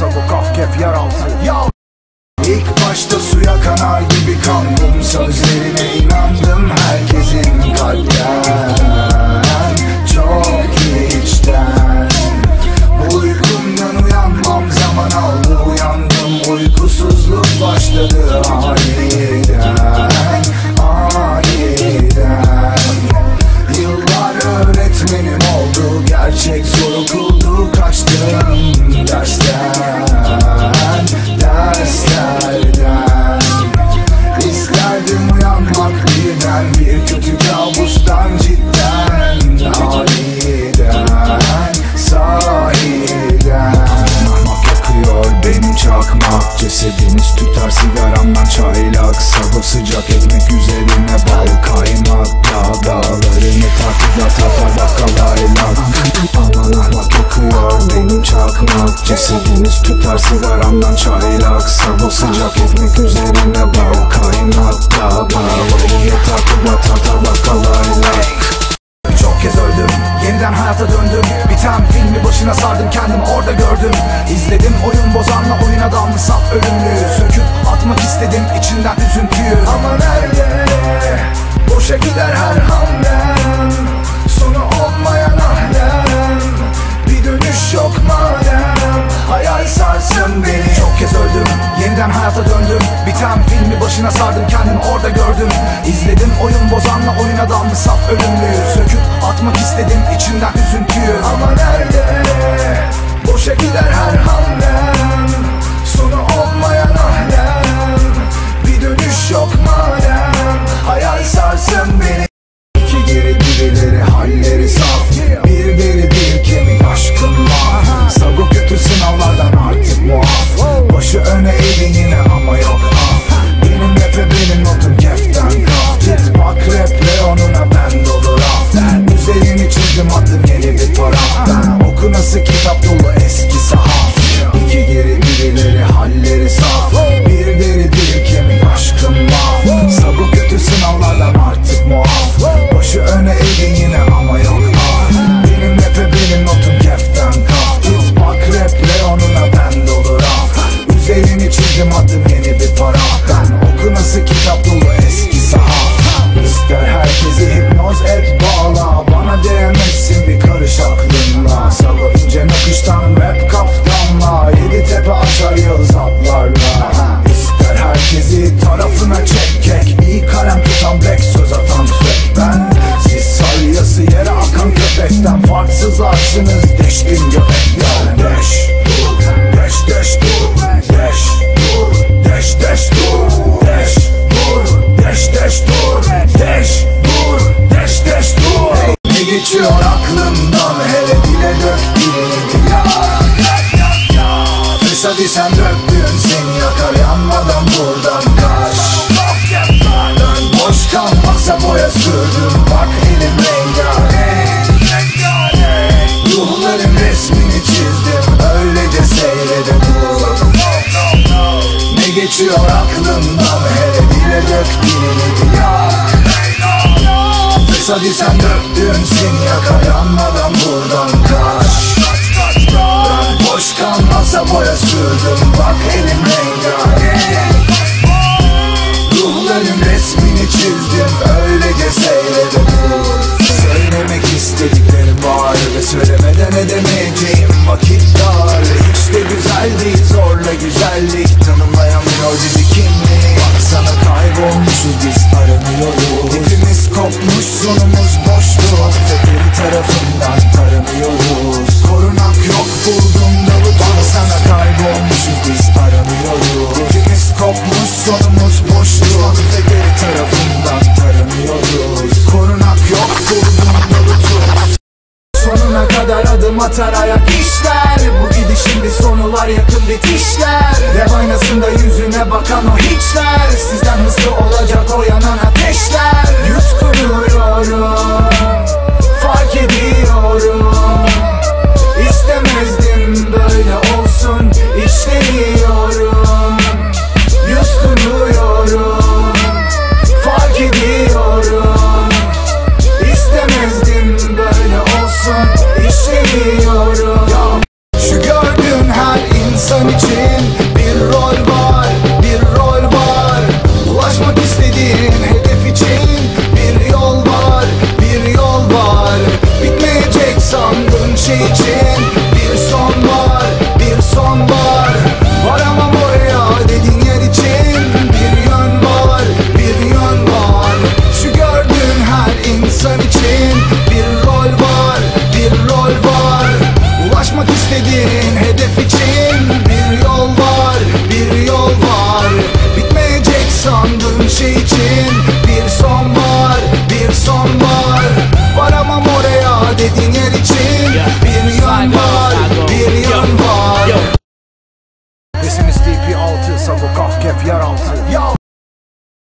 Sago kahkef yeraltı İlk başta suya kanar gibi kandım. Sözlerine inandım herkesin kalpten takip atar bakalayla Aman ahmak yakıyor benim çakmak Cesediniz tutar sigaramdan çaylak Sabah sıcak ekmek üzerine bal kaymak Dağ dağlarını takip atar bakalayla Çok kez öldüm. Yeniden hayata döndüm. Biten filmi başına sardım kendimi. Orada gördüm. İzledim oyun bozanla oyuna daldı saf ölümlüyü Söküp atmak istedim içinden üzüntüyü Ama nerede? Boşa gider her Biten filmi başına sardım kendimi orada gördüm. İzledim oyun bozanla oyuna daldı saf ölümlüyü Adım yeni bir paraftan Oku nasıl kitap dolu eski sahaf İki geri birileri halleri saf. Bir deri bir kemik aşkım var. Sago kötü sınavlardan artık muaf. Başı öne eğdi yine ama yok ah Benim rap'e benim notum keften kaf. Git bak rap Leon'una ben dolu raf. Üzerini çizdim adım yeni bir paraftan nakıştan rap kaftanla Yedi tepe aşar yıldız atlarla İster herkesi tarafına çek kek. İyi kalem tutan black söz atan tüfek ben Siz salyası yere akan köpekten Farksızlarsınız deştim göbekler Deş dur, deş deş dur Deş dur, deş deş dur Deş dur, deş deş dur Deş dur, deş deş dur. Ne geçiyor aklımdan yanmadan buradan kaç. Boş kalmazsa boya sürdüm. Bak elim rengarenk. Ruhların resmini çizdim. Öylece seyrede dur Ne geçiyor aklımdan? Hele dile dök dilini yak. Fesadi sen döktün seni yakar. Yanmadan buradan kaç. Boş kalmazsa boya sürdüm. Bak elim Ruhların resmini çizdim öylece seyrede dur Söylemek istediklerim var ve söylemeden edemeyeceğim vakit dar. Hiç de güzel değil zorla güzellik tanımlayamıyor bizi kimlik Baksana kaybolmuşuz biz aranıyoruz Hepimiz kopmuş sonumuz adım atar ayak işler. Bu gidişin bir sonu var yakın bitişler. Dev aynasında yüzüne bakan o hiçler. Sizden hızlı olacak o yanan ateşler. Yüz kuruyorum Fark ediyorum istediğin hedef için Bir yol var, bir yol var. Bitmeyecek sandığın şey için Bir son var, bir son var